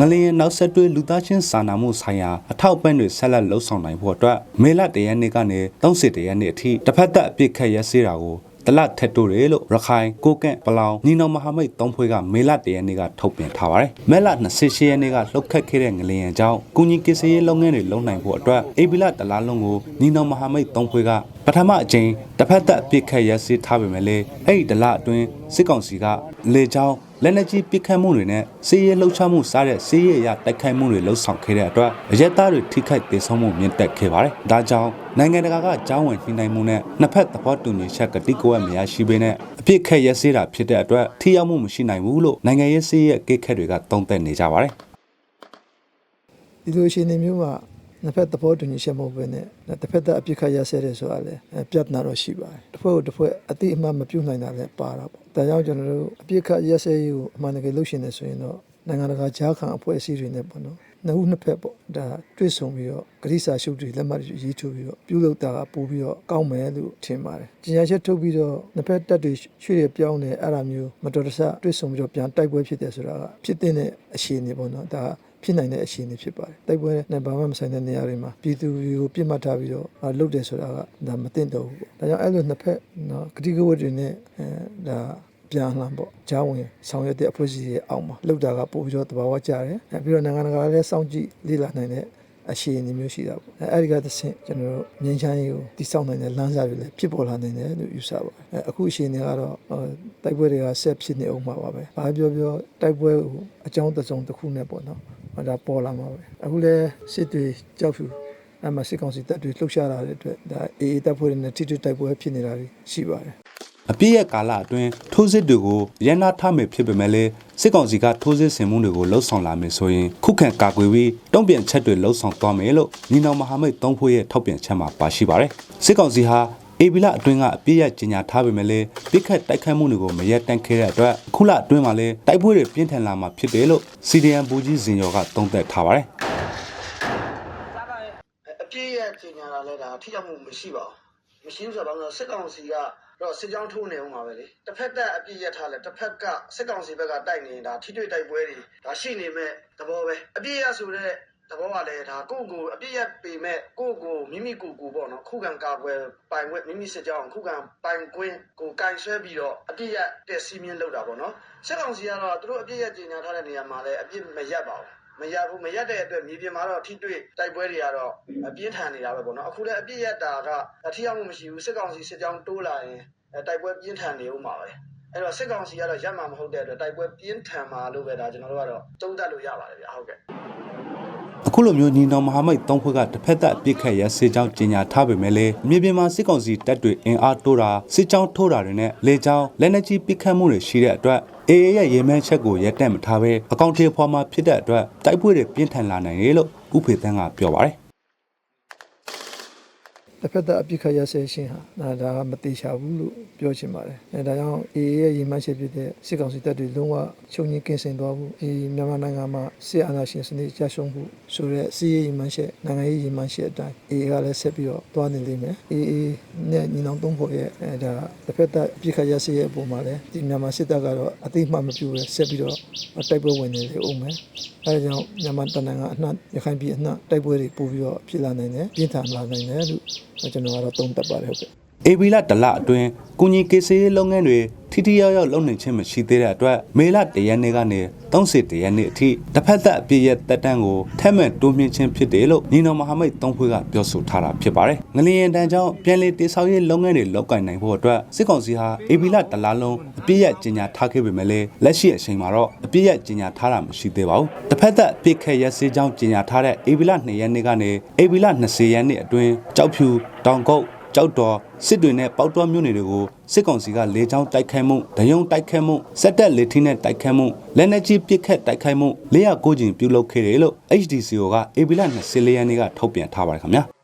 ငလျင်နောက်ဆက်တွဲလူသားချင်းစာနာမှုဆိုင်ရာအထောက်အပံ့တွေဆက်လက်လှုပ်ဆောင်နိုင်ဖို့အတွက်မေလတရက်နေ့ကနေ30ရက်နေ့အထိတစ်ဖက်သက်အပြစ်ခတ်ရစေတာကိုတလတ်ထက်တိုတယ်လို့ရခိုင်ကိုကန့်ပလောင်ညီနောင်မဟာမိတ်သုံးဖွဲ့ကမေလတရက်နေ့ကထုတ်ပြန်ထားပါတယ်။မေလ28ရက်နေ့ကလှုပ်ခတ်ခဲ့တဲ့ငလျင်အကြောင်းကုညီကစ္စရေးလုပ်ငန်းတွေလုပ်နိုင်ဖို့အတွက်အေဘီလတလားလုံးကိုညီနောင်မဟာမိတ်သုံးဖွဲ့ကပထမအကြိမ်တစ်ဖက်သက်အပြစ်ခတ်ရစေထားပေမဲ့လေအဲ့ဒီတလအတွင်းစစ်ကောင်စီကလေကြောင်း လက်နက်ကြီးပစ်ခတ်မှုတွေနဲ့စီးရဲလှုပ်ရှားမှုစားတဲ့စီးရဲရတိုက်ခိုက်မှုတွေလှုပ်ဆောင်ခဲ့တဲ့အတွက်အရက်သားတွေထိခိုက်ဒေဆုံးမှုမြင့်တက်ခဲ့ပါတယ်။ဒါကြောင့်နိုင်ငံတကာကကြောင်းဝင်နှိမ့်နိုင်မှုနဲ့နှစ်ဖက်သဘောတူညီချက်ကတိကဝတ်မရရှိဘဲနဲ့အပြစ်ခတ်ရဲစေးတာဖြစ်တဲ့အတွက်ထိရောက်မှုမရှိနိုင်ဘူးလို့နိုင်ငံရေးစီးရဲကိတ်ခတ်တွေကသုံးသပ်နေကြပါတယ်။ဒီလိုအခြေအနေမျိုးမှာ နှစ်ဖက်သဘောတူညီချက်မဟုတ်ဘဲနဲ့တစ်ဖက်သက်အပြစ်ခတ်ရဆဲတယ်ဆိုတာလည်းအဲပြဿနာတော့ရှိပါတယ်တစ်ဖွဲ့ကိုတစ်ဖွဲ့အတိအမှန်မပြုတ်နိုင်တာလည်းပါတာပေါ့ဒါကြောင့်ကျွန်တော်တို့အပြစ်ခတ်ရဆဲရေးကိုအမှန်တကယ်လုပ်ရှင်နေဆိုရင်တော့ နိုင်ငံတကာကြားခံအဖွဲ့အစည်းတွေနဲ့ပေါ့နော်နှစ်ဦးနှစ်ဖက်ပေါ့ဒါတွေ့ဆုံပြီးတော့ဂရိစာရှုပ်တွေလက်မှတ်တွေရေးထိုးပြီးတော့ပြုလုပ်တာကပို့ပြီးတော့ကောင်းမယ်လို့ထင်ပါတယ်။ကျညာချက်ထုတ်ပြီးတော့နှစ်ဖက်တက်တွေရွှေ့ရပြောင်းတယ်အဲ့ဒါမျိုးမတော်တဆတွေ့ဆုံပြီးတော့ပြန်တိုက်ပွဲဖြစ်တယ်ဆိုတာကဖြစ်တဲ့အခြေအနေပေါ့နော်ဒါဖြစ်နိုင်တဲ့အခြေအနေဖြစ်ပါတယ်။တိုက်ပွဲနဲ့ဘာမှမဆိုင်တဲ့နေရာတွေမှာပြည်သူတွေကိုပြစ်မှတ်ထားပြီးတော့လှုပ်တယ်ဆိုတာကဒါမသိတော့ဘူးပေါ့။ဒါကြောင့်အဲ့လိုနှစ်ဖက်နော်ဂတိကဝတ်တွေနဲ့အဲဒါ ပြန်လှန်ပေါ့ဂျားဝင်ဆောင်ရွက်တဲ့အဖွဲ့အစည်းရဲ့အောက်မှာလောက်တာကပို့ပြီးတော့တဘာဝကြတယ်အဲပြီးတော့နိုင်ငံတကာလည်းစောင့်ကြည့်လေ့လာနိုင်တဲ့အခြေအနေမျိုးရှိတာပေါ့အဲအဲ့ဒီကသဖြင့်ကျွန်တော်တို့ငင်းချမ်းရေးကိုတိစောက်နိုင်တဲ့လမ်းစာတွေလည်းဖြစ်ပေါ်လာနိုင်တယ်လို့ယူဆပါတယ်အဲအခုအခြေအနေကတော့တိုက်ပွဲတွေကဆက်ဖြစ်နေအောင်ပါပဲဘာပြောပြောတိုက်ပွဲကိုအကြောင်းတစ်စုံတစ်ခုနဲ့ပေါ့နော်ဒါပေါ်လာမှာပဲအခုလည်းစစ်တွေကြောက်ဖြူအမစစ်ကောင်စီတပ်တွေလှုပ်ရှားလာတဲ့အတွက်ဒါအေအေတပ်ဖွဲ့တွေနဲ့ထိထိတိုက်ပွဲဖြစ်နေတာရှိပါတယ် အပြည့်ရဲ့ကာလအတွင်းထိုးစစ်တွေကိုရန်နာထမယ်ဖြစ်ပေမဲ့လည်းစစ်ကောင်စီကထိုးစစ်ဆင်မှုတွေကိုလှုပ်ဆောင်လာမယ်ဆိုရင်ခုခံကာကွယ်ပြီးတုံ့ပြန်ချက်တွေလှုပ်ဆောင်သွားမယ်လို့ညီနောင်မဟာမိတ်သုံးဖွဲ့ရဲ့ထောက်ပြန်ချက်မှာပါရှိပါတယ်စစ်ကောင်စီဟာအေဘီလာအတွင်းကအပြည့်ရကြီးညာထားပေမဲ့လည်းပြစ်ခတ်တိုက်ခိုက်မှုတွေကိုမရက်တန့်ခဲ့တဲ့အတွက်ခုလအတွင်းမှာလည်းတိုက်ပွဲတွေပြင်းထန်လာမှာဖြစ်တယ်လို့ CDN ဘူကြီးစင်ရော်ကသုံးသပ်ထားပါတယ်အပြည့်ရဲ့ကျင်ညာတာလဲဒါထိရောက်မှုမရှိပါဘူးမရှိဘူးဆိုတော့စစ်ကောင်စီက တော့စစ်ကြောင်းထိုးနေအောင်ပါပဲလေတစ်ဖက်သက်အပြည့်ရထားလဲတစ်ဖက်ကစစ်ကောင်စီဘက်ကတိုက်နေတာထိတွေ့တိုက်ပွဲတွေဒါရှိနေမဲ့သဘောပဲအပြည့်ရဆိုတဲ့သဘောကလည်းဒါကိုယ့်ကိုအပြည့်ရပေမဲ့ကိုယ့်ကိုမိမိကိုယ်ကိုပေါ့နော်ခုခံကာကွယ်ပိုင်ဝက်မိမိစစ်ကြောင်းခုခံပိုင်ကွင်းကိုကင်ဆွဲပြီးတော့အပြည့်ရတဲ့စီးမြင့်လောက်တာပေါ့နော်စစ်ကောင်စီကတော့သူတို့အပြည့်ရကျင်ညာထားတဲ့နေရာမှာလည်းအပြည့်မရက်ပါဘူး မရဘူးမရက်တဲ့အတွက်မြေပြင်မှာတော့ထိတွေ့တိုက်ပွဲတွေကတော့အပြင်းထန်နေတာပဲပေါ့နော်အခုလည်းအပြည့်ရက်တာကအထီးအောင်မှုမရှိဘူးစစ်ကောင်စီစစ်ကြောင်းတိုးလာရင်တိုက်ပွဲပြင်းထန်နေဦးမှာပဲအဲ့တော့စစ်ကောင်စီကတော့ရက်မှာမဟုတ်တဲ့အတွက်တိုက်ပွဲပြင်းထန်မှာလို့ပဲဒါကျွန်တော်တို့ကတော့သုံးသပ်လို့ရပါတယ်ဗျဟုတ်ကဲ့ အခုလိုမျိုးညီနောင်မဟာမိတ်သုံးဖွဲ့ကတစ်ဖက်သက်အပြစ်ခတ်ရစေကြောင်းကြေညာထားပေမဲ့လည်းမြေပြင်မှာစစ်ကောင်စီတပ်တွေအင်အားတိုးတာစစ်ကြောင်းထိုးတာတွေနဲ့လေကြောင်းလက်နက်ကြီးပစ်ခတ်မှုတွေရှိတဲ့အတွက်အေအေရဲ့ရေမှန်းချက်ကိုရက်တက်မထားဘဲအကောင့်ထေဖွာမှာဖြစ်တဲ့အတွက်တိုက်ပွဲတွေပြင်းထန်လာနိုင်တယ်လို့ဥဖေသန်းကပြောပါတယ် တစ်ဖက်သက်အပြစ်ခတ်ရဆဲရှင်ဟာဒါဒါကမတိချဘူးလို့ပြောချင်ပါတယ်အဲဒါကြောင့်အေအေရဲ့ရည်မှန်းချက်ဖြစ်တဲ့စစ်ကောင်စီတပ်တွေလုံးဝချုပ်ငင်းကင်းစင်သွားဖို့ဒီမြန်မာနိုင်ငံမှာစစ်အာဏာရှင်စနစ်ကြာရှုံးဖို့ဆိုတဲ့စီးရေးရည်မှန်းချက်နိုင်ငံရေးရည်မှန်းချက်အတိုင်းအေအေကလည်းဆက်ပြီးတော့တွားနေလိမ့်မယ်အေအေနဲ့ညီနောင်သုံးဖို့ရဲ့အဲဒါတစ်ဖက်သက်အပြစ်ခတ်ရဆဲရဲ့အပေါ်မှာလည်းဒီမြန်မာစစ်တပ်ကတော့အသိမှမပြုပဲဆက်ပြီးတော့တိုက်ပွဲဝင်နေလေအောင်မယ်အဲဒါကြောင့်မြန်မာတနင်္ဂနွေအနှံ့ရခိုင်ပြည်အနှံ့တိုက်ပွဲတွေပို့ပြီးတော့ဖြစ်လာနိုင်တယ်ပြင်းထန်လာနိုင်တယ်လို့ကျွန်တော်က တော့သုံးသပ်ပါတယ်ဟုတ်ကဲ့အေဘီလာတလအတွင်းကုညီကေဆေးလုပ်ငန်းတွေထိထိရောက်ရောက်လုပ်နိုင်ခြင်းမရှိသေးတဲ့အတွက်မေလတရက်နေ့ကနေ30တရက်နေ့အထိတစ်ဖက်သက်အပြည့်ရဲ့တက်တန်းကိုထက်မဲ့တိုးမြင့်ခြင်းဖြစ်တယ်လို့ညီနောင်မဟာမိတ်သုံးဖွဲ့ကပြောဆိုထားတာဖြစ်ပါတယ်။ငလျင်တန်းကြောင့်ပြန်လည်တိဆောက်ရေးလုပ်ငန်းတွေလုပ်ကိုင်နိုင်ဖို့အတွက်စစ်ကောင်စီဟာအေဘီလာတလလုံးအပြည့်ရဲ့ကြီးညာထားခဲ့ပေမဲ့လည်းလက်ရှိအချိန်မှာတော့အပြည့်ရဲ့ကြီးညာထားတာမရှိသေးပါဘူး။တစ်ဖက်သက်ပြစ်ခက်ရက်စေးကြောင်းကြီးညာထားတဲ့အေဘီလာ2ရက်နေ့ကနေအေဘီလာ20ရက်နေ့အတွင်းကြောက်ဖြူတောင်ကုတ် ကြောက်တော်စစ်တွေနဲ့ပေါက်တော်မြို့နယ်တွေကိုစစ်ကောင်စီကလေကြောင်းတိုက်ခိုက်မှုဒယုံတိုက်ခိုက်မှုစက်တက်လေထင်းနဲ့တိုက်ခိုက်မှုလက်နက်ကြီးပစ်ခတ်တိုက်ခိုက်မှု409ကျင်ပြုလုပ်ခဲ့တယ်လို့ HDCO က AB လ24ရက်နေ့ကထုတ်ပြန်ထားပါတယ်ခင်ဗျာ